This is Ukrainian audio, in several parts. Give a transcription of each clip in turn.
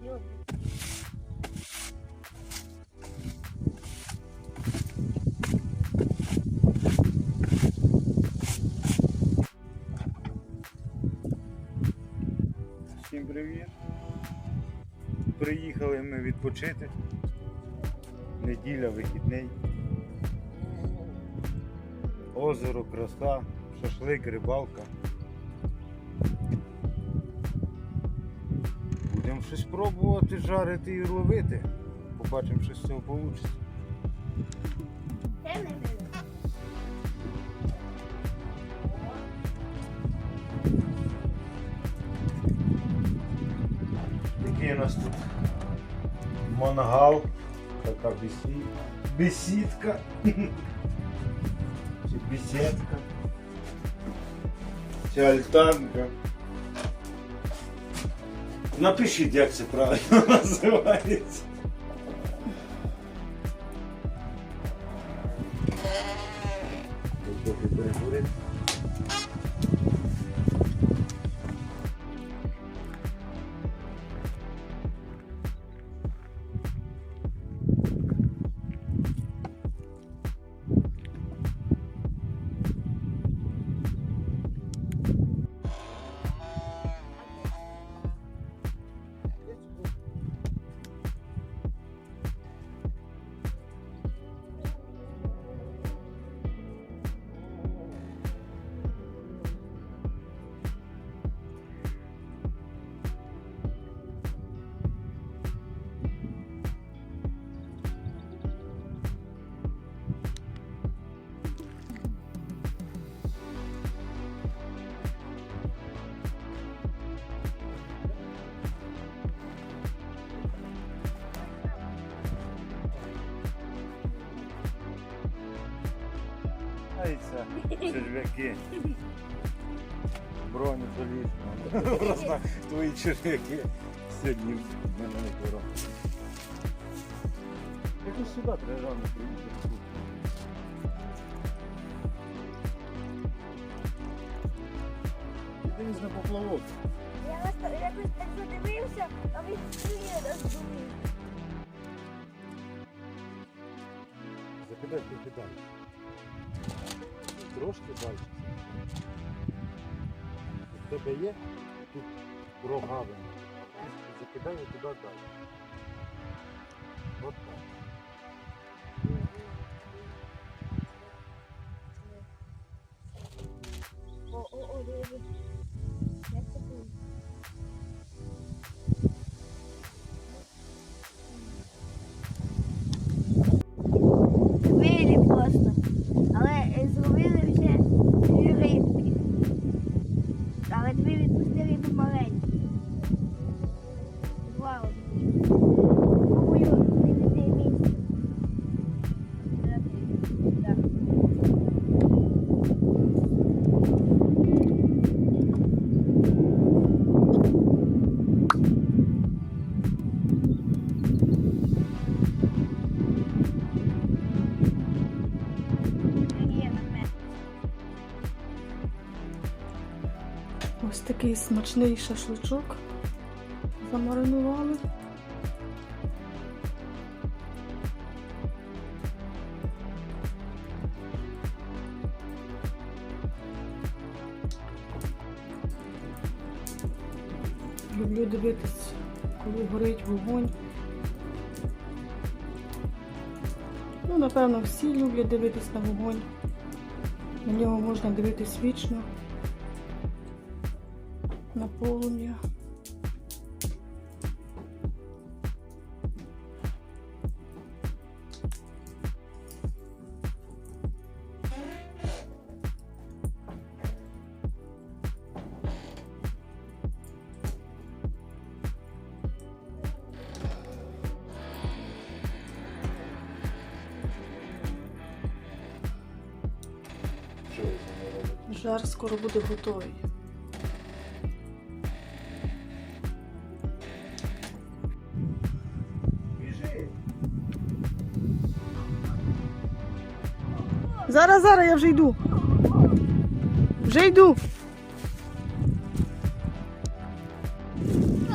Всім привіт. Приїхали ми відпочити. Неділя, вихідний. Озеро, краса, шашлик, рибалка. Будемо щось пробувати жарити і ловити. Побачимо, що з цього вийде. Такий у нас тут мангал, така бесі... бесідка. Чи бесідка. Чи альтанка. Напишіть, як це правильно називається. Черв'яки. Броню. Просто твої черв'яки сьогодні в мене не пора. Якось сюди треба рано приїхати. Дивись на поплавок. Я вас якось так задивився, а ви сіли роздумали. Закидай далі. Трошки далі. У тебе є тут рогавина. Закидай туди далі. От так. О, о, о, такий смачний шашличок замаринували. Люблю дивитись, коли горить вогонь. Ну, напевно, всі люблять дивитись на вогонь. На нього можна дивитись вічно на? Жар скоро буде готовий. Зараз, зараз я вже йду. Вже йду.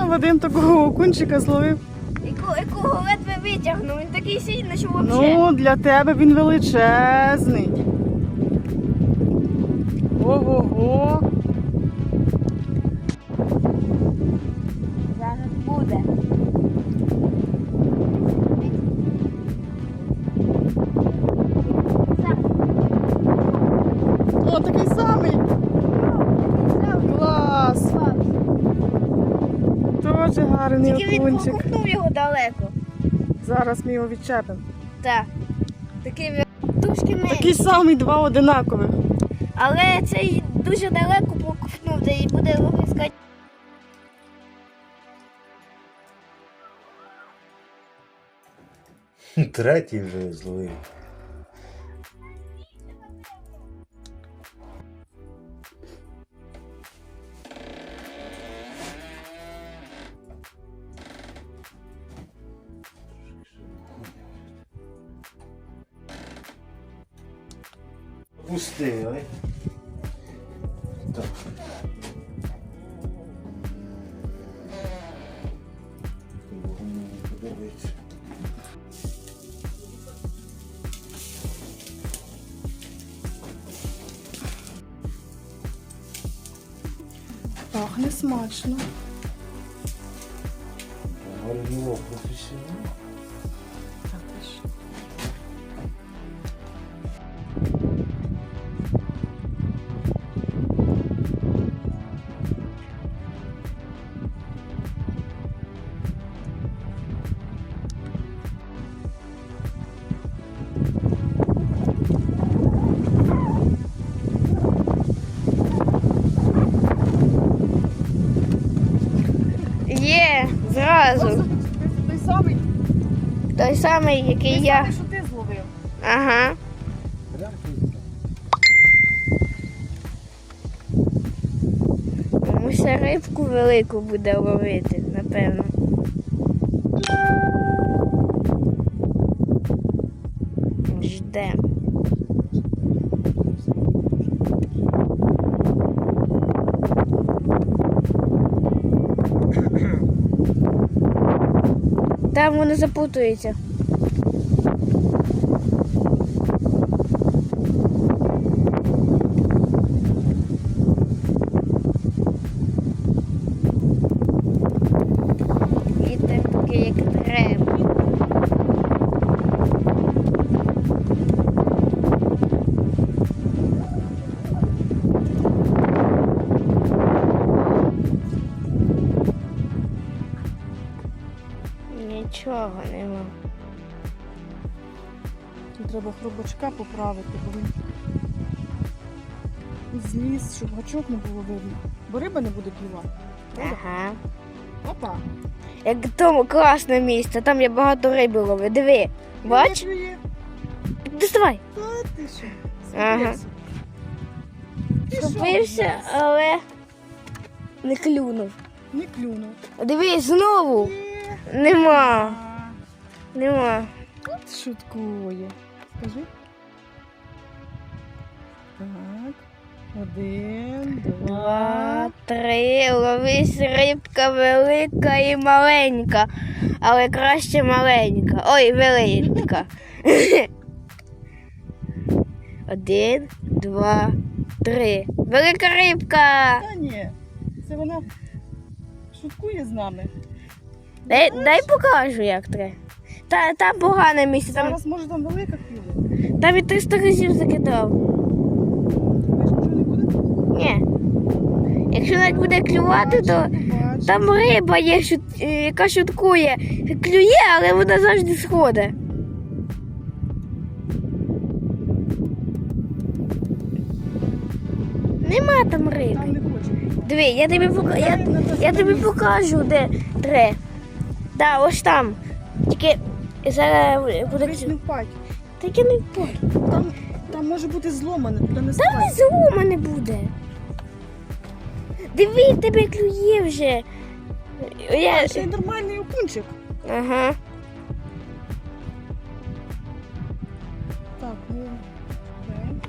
А Вадим такого окунчика зловив. Яку- Якого ледве витягнув. Він такий сильний, що взагалі. Ну, для тебе він величезний. Ого-го. Дуже гарний Тільки він окунчик. покупнув його далеко. Зараз ми його відчепимо. Так. Такий він трошки. Такий самий два одинакових. Але цей дуже далеко покупнув, де і буде ловиска. Третій вже зловив. Пусти, ой. Так. Пахне смачно. Маринував професіонал. Зразу. Той самий, Той самий, який той я. самий, що ти зловив. Ага. Муся рибку велику буде ловити, напевно. Ждем. Там вони запутується. Вітер такий, як Хробачка поправити, бо він зліз, щоб гачок не було видно. Бо риба не буде клювати. Ага. Опа! Як в тому класне місце, там я багато риби ловив. Диви, бач? Доставай. Та ти що? Ага. Нас. але не клюнув. Не клюнув. Дивись, знову. Нема. А, Нема. От шуткує. Скажи. Так. Один, два. Два, три. Ловись рибка велика і маленька. Але краще маленька. Ой, велика. Один, два, три. Велика рибка. Та ні. Це вона шуткує з нами. Дай, дай покажу, як треба. Та, там погане місце, там, Зараз може там велика клює. там і 300 разів закидав. Не буде? Ні. Якщо навіть буде клювати, то там риба є, що- е, яка шуткує. Клює, але вона завжди сходить. Нема там риби. Там не хоче. Диви, я тобі пока... я, я тобі покажу, де тре. Да, ось там. Тільки зараз буде. Дивись, не впадь. Так я не впаду. Там, там може бути зломане, туди не Там внизу у буде. Диви, тебе клює вже. Я... Ще й нормальний окунчик. Ага. Так, ну. окей.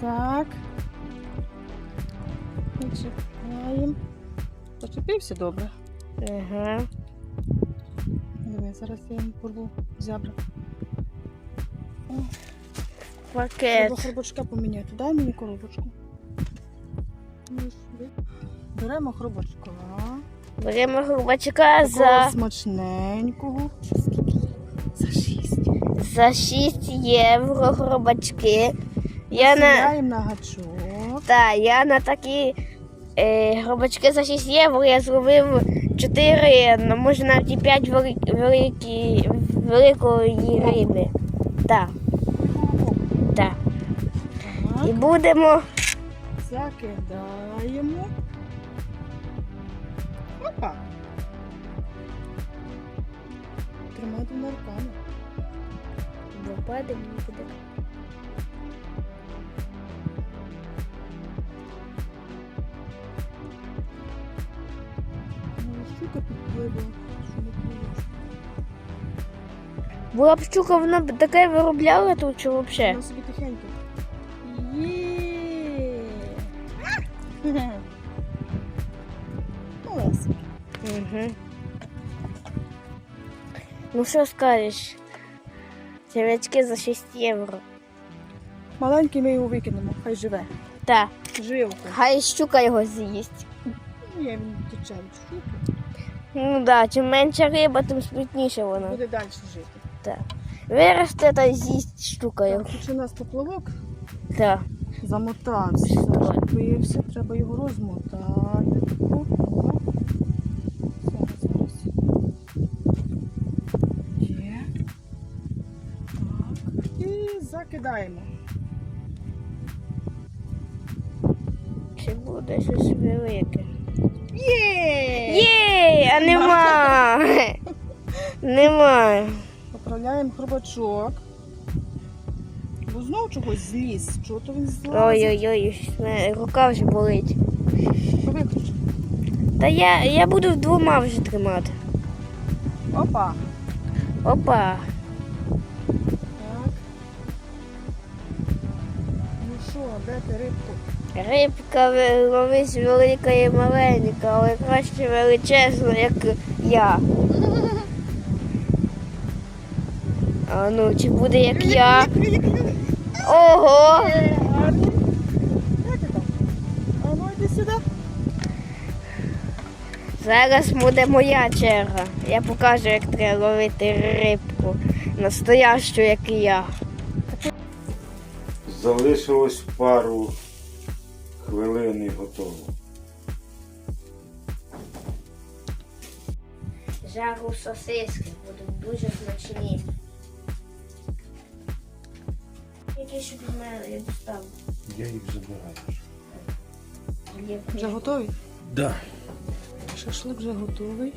Так. Зачіпаємо. Зачепився добре. Ага. Диви, зараз я йому порву зябра. Пакет. Треба хробачка поміняти. Дай мені коробочку. Ну. Беремо хробачка. Беремо грубачка за, смачненького. За шість. за 6 євро грубачки. Я на, на гачок. та, я на такі е, грубачки за 6 євро я зробив 4, ну, може навіть і 5 великі, великі, великої риби. Так, так. І будемо закидаємо. Опа. Тримати на руками. Випадемо буде. Була б щука, вона б таке виробляла тут чи взагалі? Вона собі тихенько. Є. Угу. Ну що скажеш? Червячки за 6 євро. Маленький ми його викинемо, хай живе. Так, Живо. хай щука його з'їсть. Я він тече від щуки. Ну так, да, чим менша риба, тим смітніше вона. Буде далі жити. Так. Виросте та з'їсть його. Так, у нас поплавок Так. замотався, зачепився, треба його розмотати. О, о. Зараз, зараз. Є. Так. І закидаємо. Чи буде щось велике? Є! Є, а нема. Нема. Поправляємо хробачок. Бо знов чогось зліз. Чого то він злазить? Ой-ой-ой, рука вже болить. Виключи. Та я, я буду двома вже тримати. Опа. Опа. Так. Ну що, де ти рибку? Рибка ви- ловись велика і маленька, але краще величезна, як я. А ну, чи буде як я? Ого! Ну. Зараз буде моя черга. Я покажу, як треба ловити рибку. Настоящу, як і я. Залишилось пару хвилин і готово. Жару сосиски будуть дуже смачні. Які ще під мене я достав? Я їх забираю. Вже Так. Да. Шашлик вже готовий.